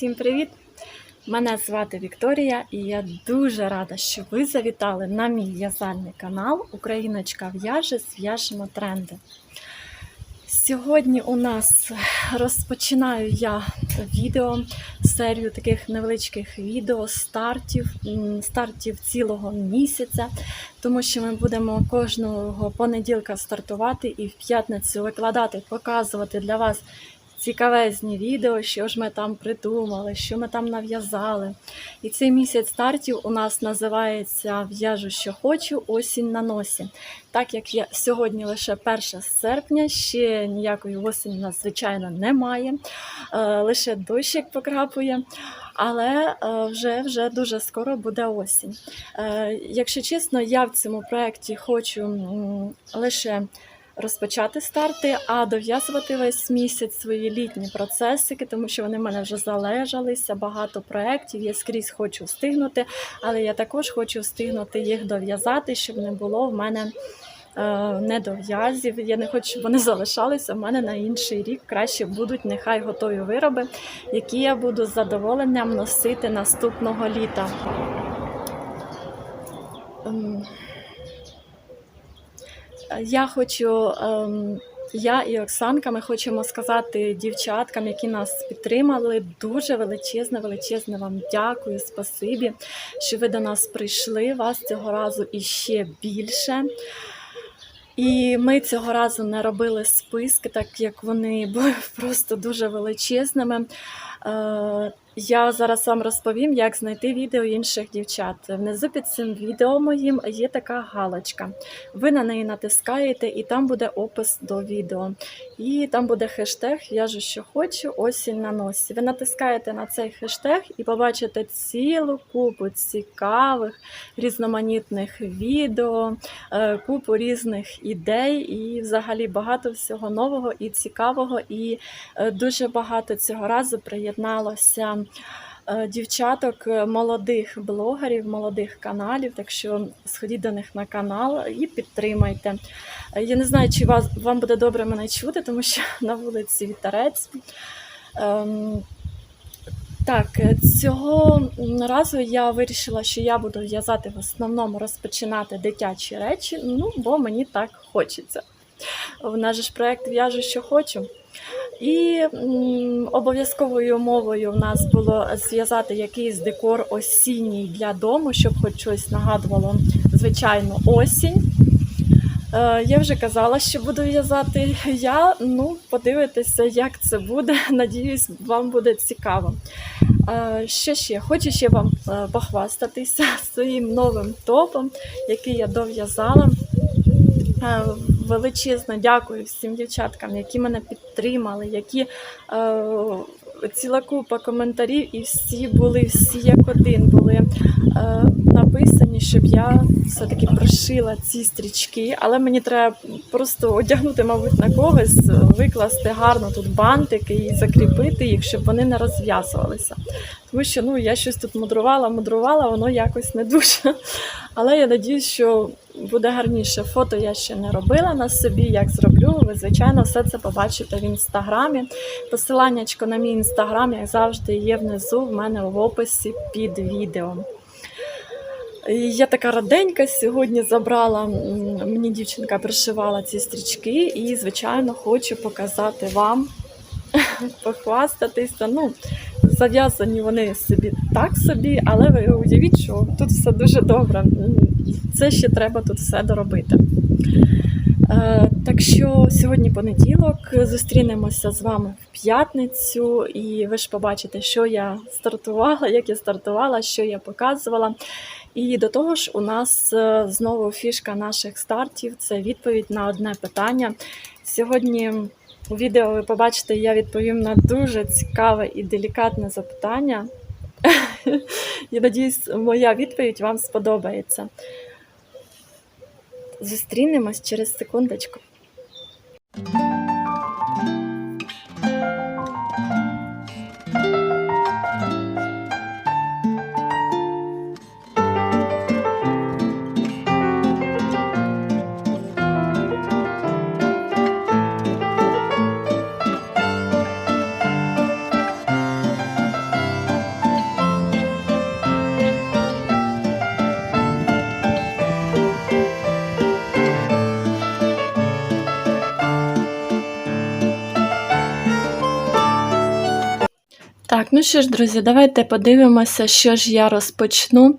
Всім привіт! Мене звати Вікторія, і я дуже рада, що ви завітали на мій в'язальний канал Україночка в'яже зв'яжемо тренди. Сьогодні у нас розпочинаю я відео, серію таких невеличких відео стартів, стартів цілого місяця, тому що ми будемо кожного понеділка стартувати і в п'ятницю викладати, показувати для вас цікавезні відео, що ж ми там придумали, що ми там нав'язали. І цей місяць стартів у нас називається В'яжу, що хочу, осінь на носі. Так як я сьогодні лише 1 серпня, ще ніякої осені у нас, звичайно, немає, е, лише дощик покрапує. Але е, вже, вже дуже скоро буде осінь. Е, Якщо чесно, я в цьому проєкті хочу лише розпочати старти, а дов'язувати весь місяць свої літні процесики, тому що вони в мене вже залежалися, багато проєктів, я скрізь хочу встигнути, але я також хочу встигнути їх дов'язати, щоб не було в мене. е, Недов'язів, я не хочу, щоб вони залишалися. в мене на інший рік краще будуть нехай готові вироби, які я буду з задоволенням носити наступного літа. Я хочу, ем, я і Оксанка, ми хочемо сказати дівчаткам, які нас підтримали. Дуже величезне, величезне вам дякую, спасибі, що ви до нас прийшли. Вас цього разу іще більше. І ми цього разу не робили списки, так як вони були просто дуже величезними. Е, Я зараз вам розповім, як знайти відео інших дівчат. Внизу під цим відео моїм є така галочка. Ви на неї натискаєте, і там буде опис до відео. І там буде хештег В'яжу, що хочу, осінь на носі. Ви натискаєте на цей хештег і побачите цілу купу цікавих, різноманітних відео, е, купу різних ідей і взагалі багато всього нового і цікавого. І е, дуже багато цього разу приєдналося е, дівчаток, е, молодих блогерів, молодих каналів. Так що сходіть до них на канал і підтримайте. Е, Я не знаю, чи вас, вам буде добре мене чути, тому що на вулиці вітерець. Ем, так, цього разу я вирішила, що я буду в'язати в основному розпочинати дитячі речі, ну, бо мені так хочеться. В нас же проєкт в'яжу, що хочу. І обов'язковою умовою в нас було зв'язати якийсь декор осінній для дому, щоб хоч щось нагадувало, звичайно, осінь. Е, я вже казала, що буду в'язати я. Ну, подивитися, як це буде. Надіюсь, вам буде цікаво. Е, Що ще? Хочу ще вам е, похвастатися своїм новим топом, який я дов'язала. Величезно дякую всім дівчаткам, які мене підтримали, які е, ціла купа коментарів, і всі були, всі як один були е, написані, щоб я все-таки прошила ці стрічки, але мені треба просто одягнути, мабуть, на когось, викласти гарно тут бантики і закріпити їх, щоб вони не розв'язувалися. Тому що ну, я щось тут мудрувала, мудрувала, воно якось не дуже. Але я надіюсь, що буде гарніше. Фото я ще не робила на собі. Як зроблю, ви, звичайно, все це побачите в інстаграмі. Посиланнячко на мій інстаграм, як завжди, є внизу в мене в описі під відео. Я така раденька сьогодні забрала. Мені дівчинка пришивала ці стрічки, і, звичайно, хочу показати вам, похвастатися. Ну, зав'язані вони собі так собі, але ви уявіть, що тут все дуже добре. Це ще треба тут все доробити. Е, Так що сьогодні понеділок зустрінемося з вами в п'ятницю, і ви ж побачите, що я стартувала, як я стартувала, що я показувала. І до того ж, у нас е, знову фішка наших стартів це відповідь на одне питання. Сьогодні у відео ви побачите, я відповім на дуже цікаве і делікатне запитання. Я надіюсь, моя відповідь вам сподобається. Зустрінемось через секундочку. Ну що ж, друзі, давайте подивимося, що ж я розпочну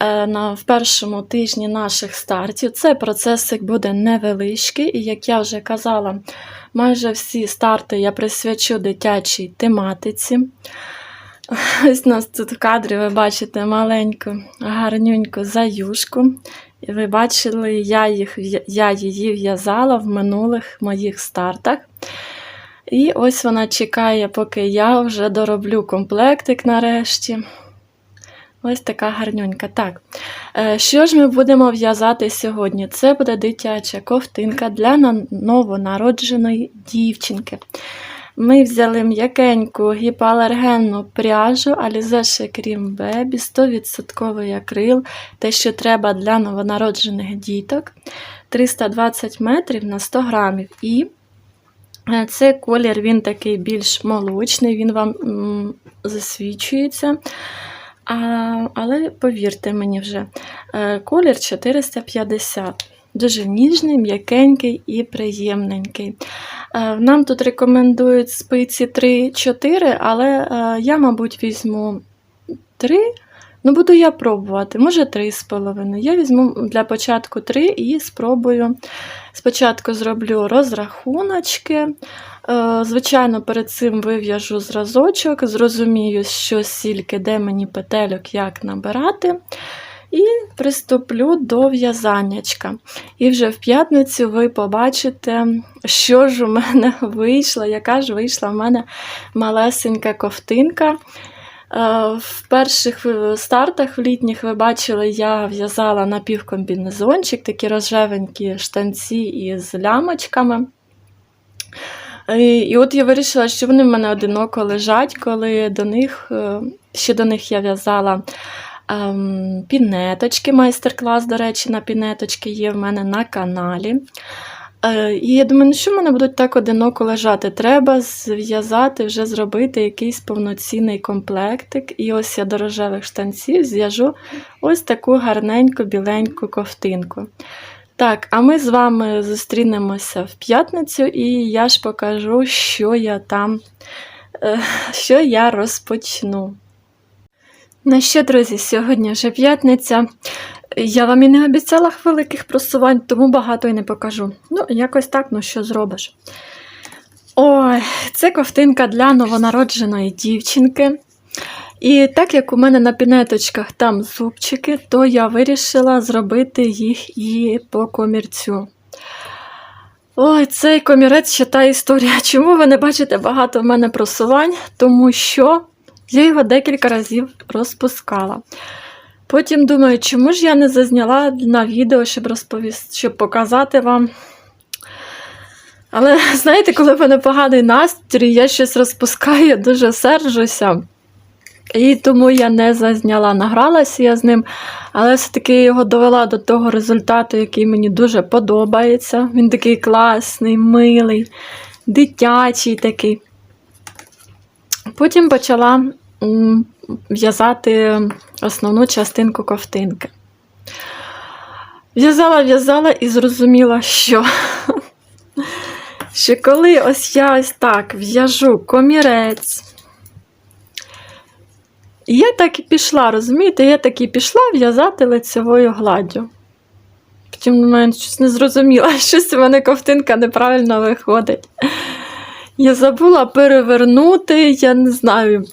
е, на, в першому тижні наших стартів. Цей процесик буде невеличкий, і як я вже казала, майже всі старти я присвячу дитячій тематиці. Ось у нас тут в кадрі ви бачите маленьку, гарнюньку заюшку. І ви бачили, я, їх, я її в'язала в минулих моїх стартах. І ось вона чекає, поки я вже дороблю комплектик нарешті. Ось така гарнюнька. Так, е, що ж ми будемо в'язати сьогодні? Це буде дитяча ковтинка для новонародженої дівчинки. Ми взяли м'якеньку гіпоалергенну пряжу Alize Cream Baby, 100% акрил, те, що треба для новонароджених діток, 320 метрів на 100 грамів. І Цей колір він такий більш молочний, він вам засвічується. А, але повірте мені вже, е, колір 450. Дуже ніжний, м'якенький і приємненький. Е, Нам тут рекомендують спиці 3-4, але е, я, мабуть, візьму 3. Ну, буду я пробувати, може 3,5. Я візьму для початку 3 і спробую. Спочатку зроблю розрахуночки. Е, Звичайно, перед цим вив'яжу зразочок, зрозумію, що стільки, де мені петельок, як набирати. І приступлю до в'язаннячка. І вже в п'ятницю ви побачите, що ж у мене вийшло, яка ж вийшла в мене малесенька ковтинка. Е, В перших стартах в літніх ви бачили, я в'язала напівкомбінезончик, такі рожевенькі штанці із лямочками. І, і от я вирішила, що вони в мене одиноко лежать, коли до них, е, ще до них я в'язала ем, пінеточки, майстер-клас, до речі, на пінеточки є в мене на каналі. Е, І я думаю, ну що мене будуть так одиноко лежати? Треба зв'язати, вже зробити якийсь повноцінний комплектик. І ось я до рожевих штанців зв'яжу ось таку гарненьку біленьку ковтинку. Так, а ми з вами зустрінемося в п'ятницю, і я ж покажу, що я там, е, що я розпочну. Ну що, друзі, сьогодні вже п'ятниця. Я вам і не обіцяла великих просувань, тому багато і не покажу. Ну, якось так, ну що зробиш. Ой, це ковтинка для новонародженої дівчинки. І так як у мене на пінеточках там зубчики, то я вирішила зробити їх і по комірцю. Ой, цей комірець ще та історія. Чому ви не бачите багато в мене просувань? Тому що я його декілька разів розпускала. Потім думаю, чому ж я не зазняла на відео, щоб розповісти, щоб показати вам. Але знаєте, коли в мене поганий настрій, я щось розпускаю, я дуже сержуся. І тому я не зазняла, награлася я з ним, але все-таки його довела до того результату, який мені дуже подобається. Він такий класний, милий, дитячий такий. Потім почала в'язати основну частинку ковтинки. В'язала, в'язала і зрозуміла, що, що коли ось я ось так в'яжу комірець. Я так і пішла, розумієте, я так і пішла в'язати лицевою гладдю. Потім на мене щось не зрозуміла, щось у мене ковтинка неправильно виходить. Я забула перевернути, я не знаю.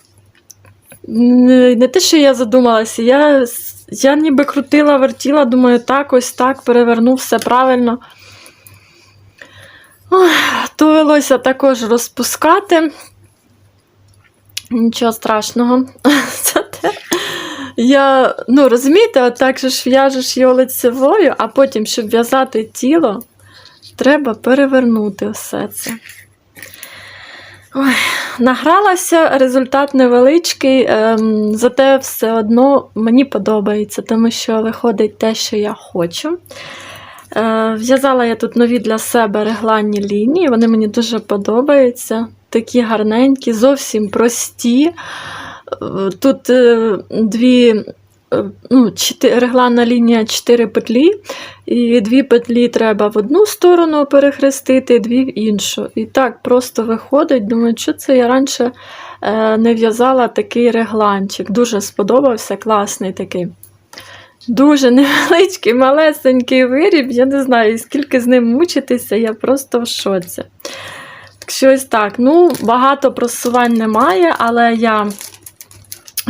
Не, те, що я задумалася, я, я ніби крутила, вертіла, думаю, так, ось так, переверну все правильно. Довелося також розпускати. Нічого страшного. Я, ну, розумієте, от так же ж в'яжеш його лицевою, а потім, щоб в'язати тіло, треба перевернути все це. Ой, награлася, результат невеличкий, ем, зате все одно мені подобається, тому що виходить те, що я хочу. Е, в'язала я тут нові для себе регланні лінії, вони мені дуже подобаються. Такі гарненькі, зовсім прості. Е, Тут е, дві ну, чотири, регланна лінія 4 петлі, і дві петлі треба в одну сторону перехрестити, дві в іншу. І так просто виходить. Думаю, що це я раніше е, не в'язала такий регланчик. Дуже сподобався, класний такий. Дуже невеличкий, малесенький виріб. Я не знаю, скільки з ним мучитися, я просто в шоці. Так так. Ну, багато просувань немає, але я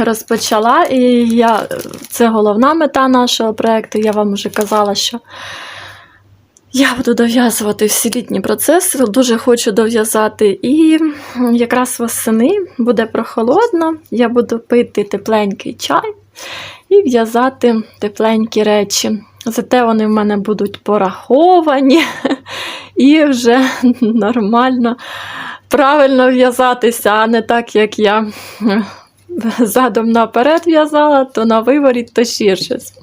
розпочала, і я, це головна мета нашого проєкту. Я вам вже казала, що я буду дов'язувати всі літні процеси, дуже хочу дов'язати. І якраз восени буде прохолодно, я буду пити тепленький чай і в'язати тепленькі речі. Зате вони в мене будуть пораховані і вже нормально, правильно в'язатися, а не так, як я задом наперед в'язала, то на виворіт, то ще щось.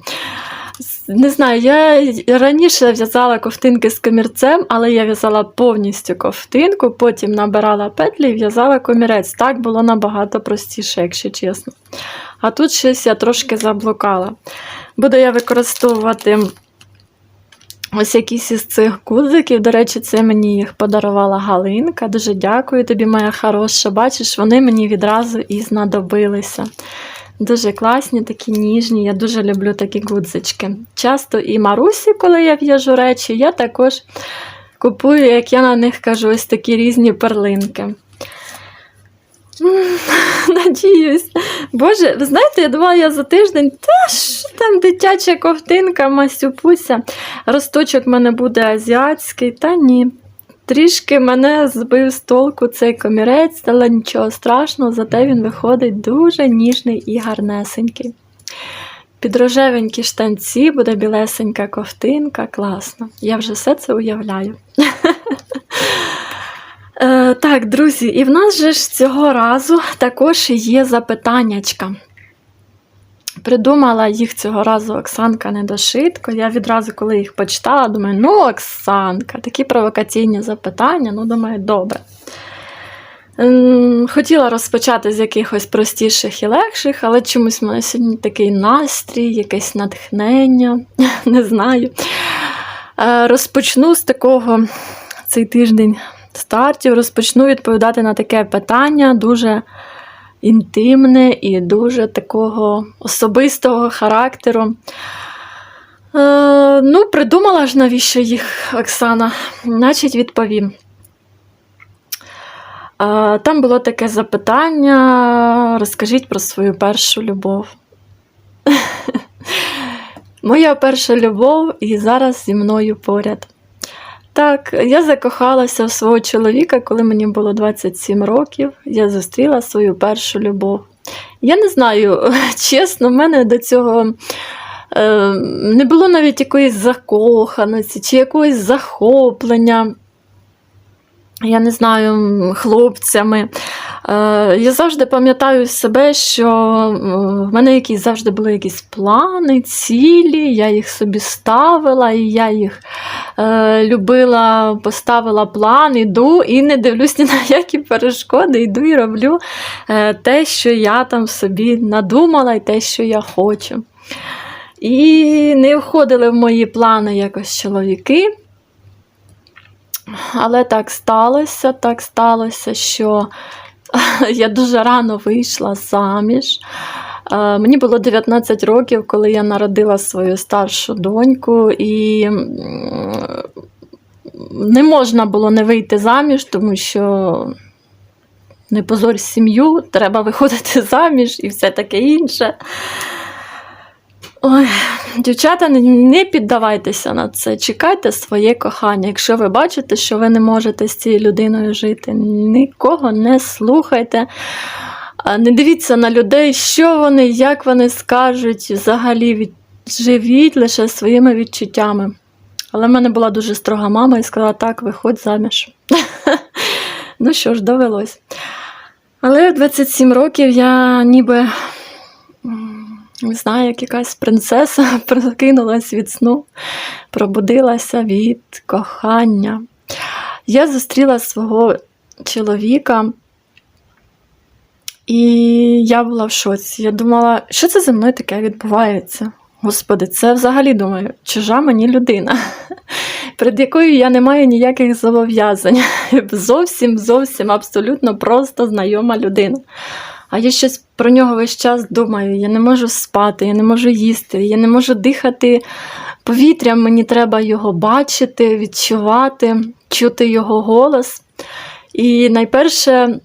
Не знаю, я раніше в'язала ковтинки з комірцем, але я в'язала повністю ковтинку, потім набирала петлі і в'язала комірець. Так було набагато простіше, якщо чесно. А тут щось я трошки заблукала. Буду я використовувати ось якісь із цих гудзиків. До речі, це мені їх подарувала Галинка. Дуже дякую тобі, моя хороша. Бачиш, вони мені відразу і знадобилися. Дуже класні, такі ніжні. Я дуже люблю такі гудзички. Часто і Марусі, коли я в'яжу речі, я також купую, як я на них кажу, ось такі різні перлинки. Надіюсь. Боже, ви знаєте, я думала, я за тиждень, та що там дитяча ковтинка, масюпуся. Росточок в мене буде азіатський, та ні. Трішки мене збив з толку цей комірець, але нічого страшного, зате він виходить дуже ніжний і гарнесенький. Під рожевенькі штанці буде білесенька ковтинка, класно. Я вже все це уявляю. Е, Так, друзі, і в нас же ж цього разу також є запитаннячка. Придумала їх цього разу Оксанка Недошитко. Я відразу, коли їх почитала, думаю, ну, Оксанка, такі провокаційні запитання, ну, думаю, добре. Хотіла розпочати з якихось простіших і легших, але чомусь в мене сьогодні такий настрій, якесь натхнення, не знаю. Е, Розпочну з такого цей тиждень стартів, розпочну відповідати на таке питання дуже інтимне і дуже такого особистого характеру. Е, ну, придумала ж, навіщо їх Оксана, значить, відповім. Е, там було таке запитання: розкажіть про свою першу любов. Моя перша любов і зараз зі мною поряд. Так, я закохалася в свого чоловіка, коли мені було 27 років. Я зустріла свою першу любов. Я не знаю, чесно, в мене до цього е, не було навіть якоїсь закоханості чи якогось захоплення. Я не знаю, хлопцями. Е, Я завжди пам'ятаю себе, що е, в мене якісь завжди були якісь плани, цілі, я їх собі ставила, і я їх е, любила, поставила план, іду і не дивлюсь ні на які перешкоди, йду і роблю те, що я там собі надумала, і те, що я хочу. І не входили в мої плани якось чоловіки. Але так сталося, так сталося, що я дуже рано вийшла заміж. Е, Мені було 19 років, коли я народила свою старшу доньку, і не можна було не вийти заміж, тому що не позорь сім'ю, треба виходити заміж і все таке інше. Ой, дівчата, не- піддавайтеся на це. Чекайте своє кохання. Якщо ви бачите, що ви не можете з цією людиною жити, нікого не слухайте. Не дивіться на людей, що вони, як вони скажуть. Взагалі живіть лише своїми відчуттями. Але в мене була дуже строга мама і сказала: так, виходь заміж. ну що ж, довелось. Але в 27 років я ніби. Не знаю, як якась принцеса прокинулась від сну, пробудилася від кохання. Я зустріла свого чоловіка, і я була в шоці. Я думала, що це зі мною таке відбувається? Господи, це взагалі думаю, чужа мені людина. перед якою я не маю ніяких зобов'язань. Зовсім, зовсім абсолютно просто знайома людина. А я щось про нього весь час думаю. Я не можу спати, я не можу їсти, я не можу дихати повітрям. Мені треба його бачити, відчувати, чути його голос. І найперше,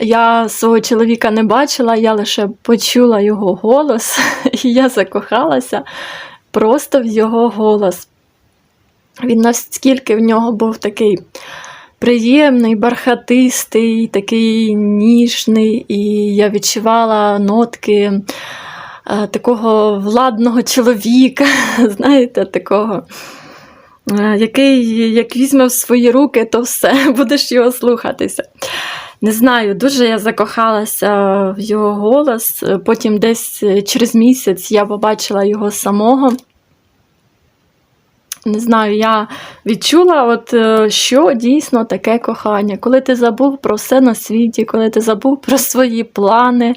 я свого чоловіка не бачила, я лише почула його голос, і я закохалася просто в його голос. Він наскільки в нього був такий приємний, бархатистий, такий ніжний, і я відчувала нотки е, такого владного чоловіка, знаєте, такого. е, Який як візьме в свої руки, то все, будеш його слухатися. Не знаю, дуже я закохалася в його голос. Потім десь через місяць я побачила його самого. Не знаю, я відчула, от, е, що дійсно таке кохання. Коли ти забув про все на світі, коли ти забув про свої плани,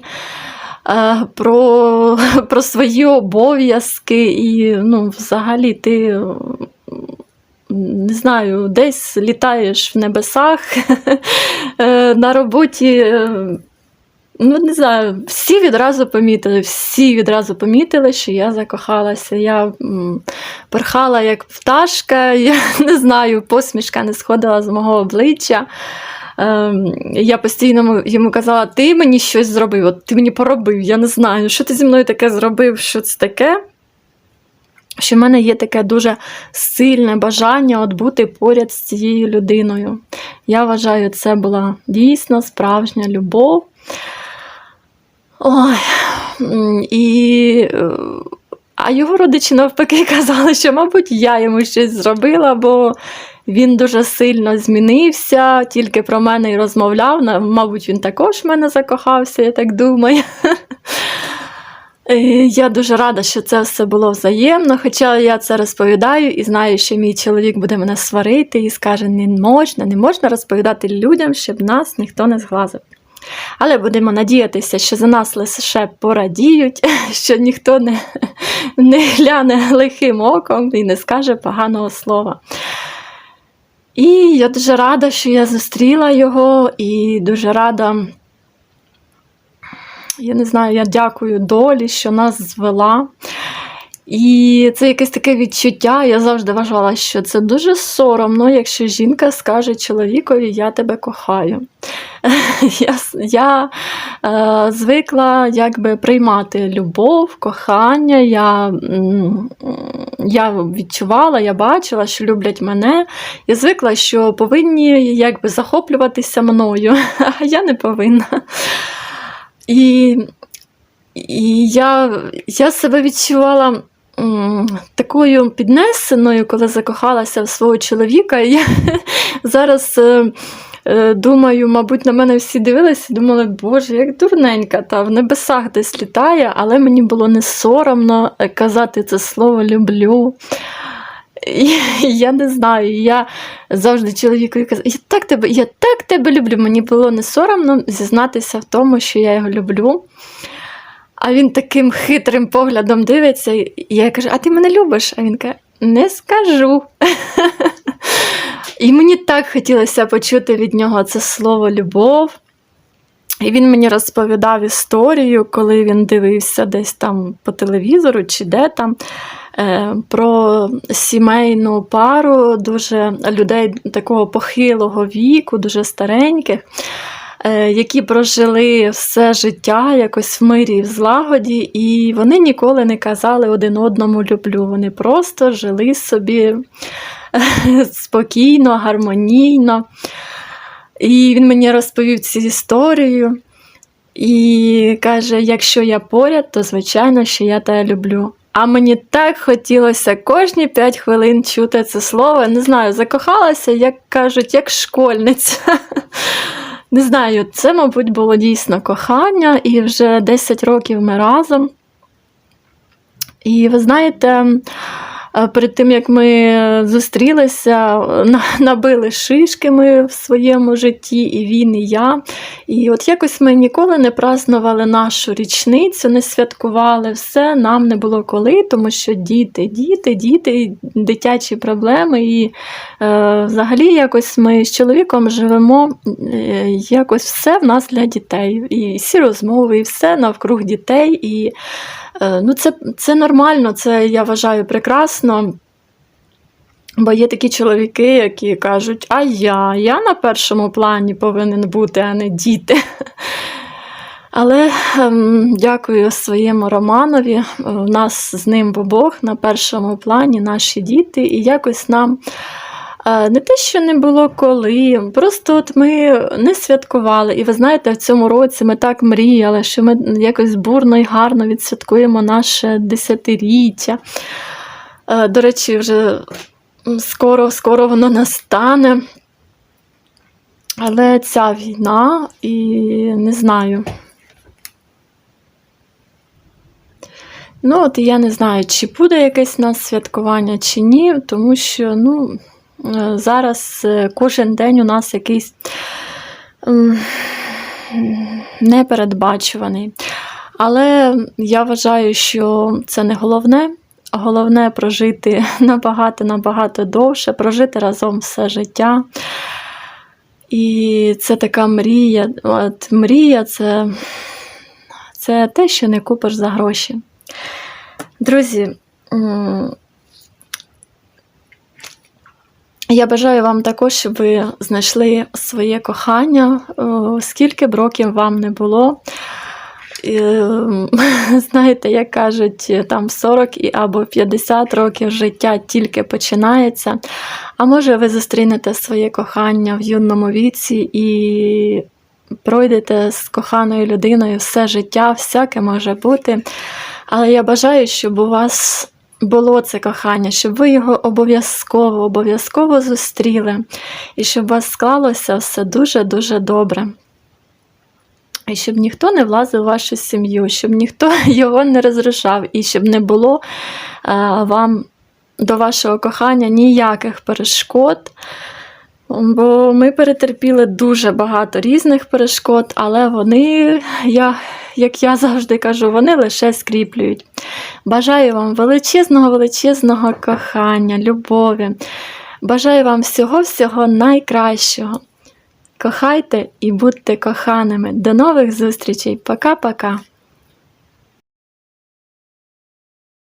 е, про, про свої обов'язки, і ну, взагалі ти. Не знаю, десь літаєш в небесах е, на роботі. Ну, не знаю, всі відразу помітили, всі відразу помітили, що я закохалася. Я м, порхала як пташка, я не знаю, посмішка не сходила з мого обличчя. Ем, я постійно йому казала: ти мені щось зробив, от ти мені поробив, я не знаю, що ти зі мною таке зробив, що це таке. Що в мене є таке дуже сильне бажання от бути поряд з цією людиною. Я вважаю, це була дійсно справжня любов. Ой, і, е, а його родичі навпаки казали, що, мабуть, я йому щось зробила, бо він дуже сильно змінився, тільки про мене й розмовляв. Мабуть, він також в мене закохався, я так думаю. Я дуже рада, що це все було взаємно, хоча я це розповідаю і знаю, що мій чоловік буде мене сварити і скаже: не можна, не можна розповідати людям, щоб нас ніхто не зглазив. Але будемо надіятися, що за нас лише порадіють, що ніхто не, не гляне лихим оком і не скаже поганого слова. І я дуже рада, що я зустріла його, і дуже рада, я не знаю, я дякую долі, що нас звела. І це якесь таке відчуття. Я завжди вважала, що це дуже соромно, якщо жінка скаже чоловікові Я тебе кохаю. Я, я е, звикла якби приймати любов, кохання. Я, я відчувала, я бачила, що люблять мене. Я звикла, що повинні якби захоплюватися мною, а я не повинна. І, і я, я себе відчувала такою піднесеною, коли закохалася в свого чоловіка. Я зараз е, е, думаю, мабуть, на мене всі дивилися і думали, боже, як дурненька, та в небесах десь літає, але мені було не соромно е, казати це слово люблю. Я не знаю, я завжди чоловікові казала, я так тебе, я так тебе люблю. Мені було не соромно зізнатися в тому, що я його люблю. А він таким хитрим поглядом дивиться, і я кажу: А ти мене любиш? А він каже, не скажу. І мені так хотілося почути від нього це слово любов. І він мені розповідав історію, коли він дивився десь там по телевізору чи де там е, про сімейну пару дуже людей такого похилого віку, дуже стареньких, які прожили все життя якось в мирі і в злагоді, і вони ніколи не казали один одному люблю. Вони просто жили собі е, спокійно, гармонійно. І він мені розповів цю історію і каже: якщо я поряд, то звичайно, що я тебе люблю. А мені так хотілося кожні 5 хвилин чути це слово. Не знаю, закохалася, як кажуть, як школьниця. Не знаю, це, мабуть, було дійсно кохання, і вже 10 років ми разом. І ви знаєте, перед тим як ми зустрілися, набили шишки ми в своєму житті, і він, і я. І от якось ми ніколи не празднували нашу річницю, не святкували все, нам не було коли, тому що діти, діти, діти, дитячі проблеми. І е, взагалі якось ми з чоловіком живемо, е, якось все в нас для дітей. І всі розмови, і все навкруг дітей. І е, ну, це, це нормально, це я вважаю прекрасно. Бо є такі чоловіки, які кажуть, а я, я на першому плані повинен бути, а не діти. Але ем, дякую своєму Романові. У нас з ним обох на першому плані наші діти, і якось нам е, не те, що не було коли, просто от ми не святкували. І ви знаєте, в цьому році ми так мріяли, що ми якось бурно і гарно відсвяткуємо наше десятиріття. До речі, вже скоро, скоро воно настане. Але ця війна, і не знаю. Ну, от я не знаю, чи буде якесь нас святкування, чи ні, тому що ну, зараз е, кожен день у нас якийсь непередбачуваний. Але я вважаю, що це не головне. Головне прожити набагато-набагато довше, прожити разом все життя. І це така мрія. От мрія це, це те, що не купиш за гроші. Друзі, я бажаю вам також, щоб ви знайшли своє кохання, скільки б років вам не було. І, Знаєте, як кажуть, там 40 і- або 50 років життя тільки починається. А може, ви зустрінете своє кохання в юному віці і пройдете з коханою людиною все життя, всяке може бути. Але я бажаю, щоб у вас було це кохання, щоб ви його обов'язково, обов'язково зустріли, і щоб у вас склалося все дуже-дуже добре. І щоб ніхто не влазив у вашу сім'ю, щоб ніхто його не розрушав, і щоб не було е, вам до вашого кохання ніяких перешкод. Бо ми перетерпіли дуже багато різних перешкод, але вони, я, як я завжди кажу, вони лише скріплюють. Бажаю вам величезного, величезного кохання, любові. Бажаю вам всього-всього найкращого. Кохайте і будьте коханими. До нових зустрічей. Пока-пока.